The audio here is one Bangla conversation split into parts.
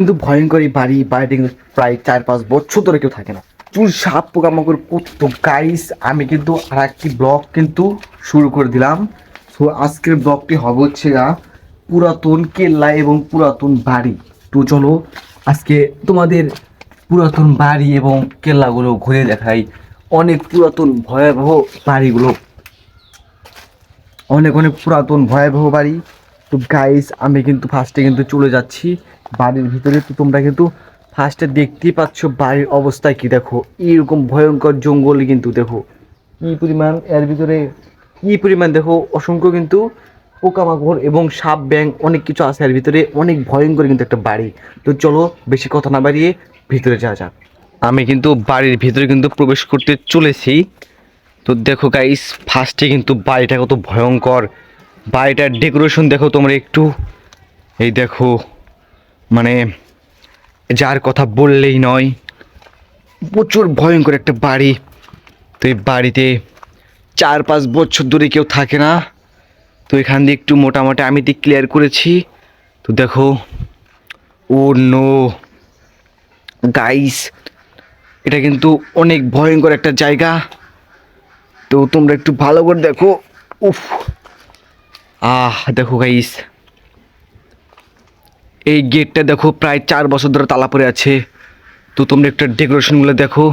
কিন্তু ভয়ঙ্কর এই বাড়ি বাড়িতে কিন্তু প্রায় চার পাঁচ বছর ধরে কেউ থাকে না। চুল সাপ পোকামাকড় করতো। গাইস আমি কিন্তু আর একটি ব্লগ কিন্তু শুরু করে দিলাম। তো আজকের ব্লগটি হবে হচ্ছে পুরাতন কেল্লা এবং পুরাতন বাড়ি। তো চলো, আজকে তোমাদের পুরাতন বাড়ি এবং কেল্লাগুলো ঘুরে দেখাই। অনেক পুরাতন ভয়াবহ বাড়িগুলো। অনেক অনেক পুরাতন ভয়াবহ বাড়ি। তো গাইস আমি কিন্তু ফার্স্টে কিন্তু চলে যাচ্ছি। বাড়ির ভিতরে তো তোমরা কিন্তু ফার্স্টে দেখতেই পাচ্ছ বাড়ির অবস্থা কি, দেখো। এরকম ভয়ঙ্কর জঙ্গল কিন্তু, দেখো। কি পরিমাণ, এর ভিতরে কি পরিমাণ, দেখো, অসংখ্য কিন্তু পোকামাকড় এবং সাপ ব্যাং অনেক কিছু আছে এর ভিতরে। অনেক ভয়ঙ্কর কিন্তু একটা বাড়ি। তো চলো, বেশি কথা না বাড়িয়ে ভিতরে যাওয়া যাক। আমি কিন্তু বাড়ির ভিতরে কিন্তু প্রবেশ করতে চলেছি। তো দেখো গাইস ফার্স্টে কিন্তু বাড়িটা কত ভয়ঙ্কর। বাড়িটার ডেকোরেশন দেখো তোমরা একটু। এই দেখো মানে যার কথা বললেই নয়, প্রচুর ভয়ঙ্কর একটা বাড়ি। তো এই বাড়িতে চার পাঁচ বছর ধরে কেউ থাকে না। তো এখান দিয়ে একটু মোটামুটি আমি দিক ক্লিয়ার করেছি। তো দেখো, ও নো। গাইস এটা কিন্তু অনেক ভয়ঙ্কর একটা জায়গা। তো তোমরা একটু ভালো করে দেখো। উফ। আহ, দেখো গাইস এই গেটটা দেখো, প্রায় চার বছর ধরে তালা পড়ে আছে। তো তোমরা একটা ডেকোরেশনগুলো দেখো,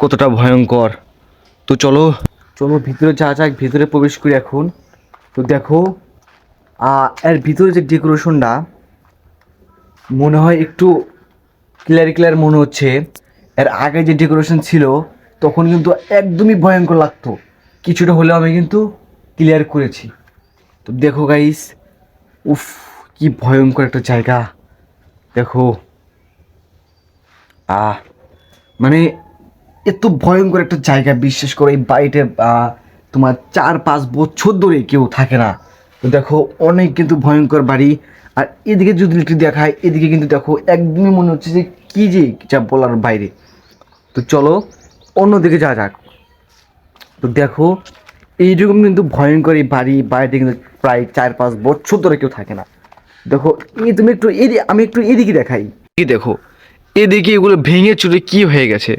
কতটা ভয়ঙ্কর। তো চলো চলো ভিতরে যা যাক, ভিতরে প্রবেশ করি এখন। তো দেখো এর ভিতরে যে ডেকোরেশনটা মনে হয় একটু ক্লিয়ার ক্লিয়ার মনে হচ্ছে। এর আগে যে ডেকোরেশন ছিল, তখন কিন্তু একদমই ভয়ঙ্কর লাগতো। কিছুটা হলেও আমি কিন্তু ক্লিয়ার করেছি। তো দেখো গাইস উফ, কি ভয়ঙ্কর একটা জায়গা। দেখো। আহ মানে এত ভয়ঙ্কর একটা জায়গা, বিশ্বাস করে, এই বাড়িতে তোমার চার পাঁচ বছর ধরে কেউ থাকে না। তো দেখো, অনেক কিন্তু ভয়ঙ্কর বাড়ি। আর এদিকে যদি একটু দেখায়, এদিকে কিন্তু দেখো, একদমই মনে হচ্ছে যে কী যে যা বলার বাইরে। তো চলো, অন্যদিকে যাওয়া যাক। তো দেখো এইরকম কিন্তু ভয়ঙ্কর এই বাড়ি বাড়িতে কিন্তু প্রায় চার পাঁচ বছর ধরে কেউ থাকে না। দেখো এই তুমি একটু এদিকে আমি একটু এদিকে দেখাই। এই দেখো এদিকে এগুলো ভেঙে চুরে কি হয়ে গেছে?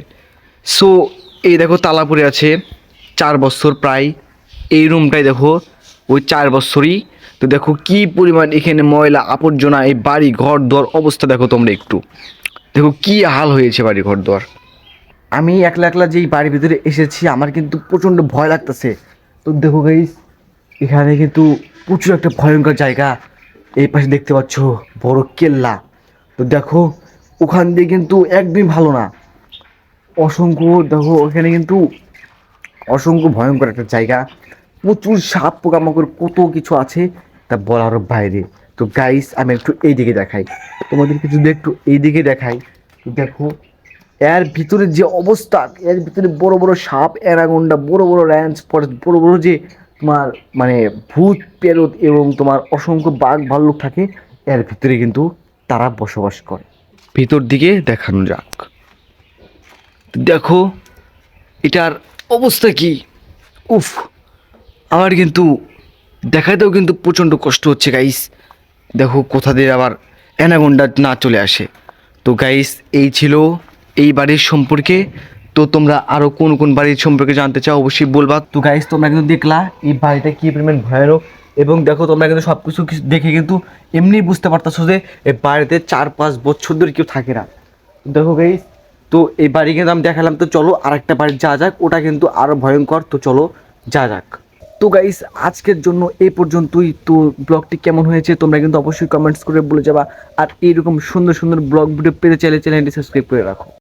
সো এই দেখো তালা পড়ে আছে চার বছর প্রায়। এই রুমটাই দেখো ওই চার বছরই। তো দেখো কি পরিমাণ এখানে ময়লা আবর্জনা এই বাড়ি ঘর দর অবস্থা দেখো তোমরা একটু। দেখো কি হাল হয়েছে বাড়ি ঘর দর আমি একলা একলা যেই বাড়ির ভিতরে এসেছি আমার কিন্তু প্রচণ্ড ভয় লাগতেছে। তো দেখো গাইস এখানে কিন্তু প্রচুর একটা ভয়ঙ্কর জায়গা। এই পাশে দেখতে পাচ্ছ বড় কেল্লা। তো দেখো, ওখান দিয়ে কিন্তু একদমই ভালো না। অসংখ্য, দেখো, ওখানে কিন্তু অসংখ্য ভয়ঙ্কর একটা জায়গা। প্রচুর সাপ পোকামাকড়, কত কিছু আছে, তা বলার বাইরে। তো গাইস আমি একটু এই দিকে দেখাই। তোমাদেরকে যদি একটু এই দিকে দেখাই, দেখো এর ভিতরে যে অবস্থা, এর ভিতরে বড় বড় সাপ অ্যানাগন্ডা বড় বড় র্যান্স বড় বড় যে তোমার মানে ভূত, পেরত এবং তোমার অসংখ্য বাঘ, ভাল্লুক থাকে, এর ভিতরে কিন্তু তারা বসবাস করে। ভিতর দিকে দেখানো যাক। দেখো, এটার অবস্থা কি? উফ, আমার কিন্তু দেখাতেও কিন্তু প্রচণ্ড কষ্ট হচ্ছে গাইস দেখো, কোথা দিয়ে আবার অ্যানাগন্ডা না চলে আসে। তো গাইস এই ছিল এই বাড়ির সম্পর্কে? তো তোমরা আরও কোন কোন বাড়ির সম্পর্কে জানতে চাও অবশ্যই বলবা। তো গাইস তোমরা কিন্তু দেখলা এই বাড়িটা কী পরিমাণ ভয়ানক এবং দেখো তোমরা কিন্তু সব কিছু দেখে কিন্তু এমনি বুঝতে পারতেছো যে এই বাড়িতে চার পাঁচ বছর ধরে কেউ থাকে না। দেখো গাইস তো এই বাড়ি কিন্তু আমি দেখালাম, তো চলো আরেকটা বাড়ি যা যাক, ওটা কিন্তু আরও ভয়ঙ্কর, তো চলো যা যাক। তো গাইস আজকের জন্য এই পর্যন্তই, তো ব্লগটি কেমন হয়েছে তোমরা কিন্তু অবশ্যই কমেন্টস করে বলে যাবা। আর এইরকম সুন্দর সুন্দর ব্লগ ভিডিও পেতে চাইলে চ্যানেলটি সাবস্ক্রাইব করে রাখো।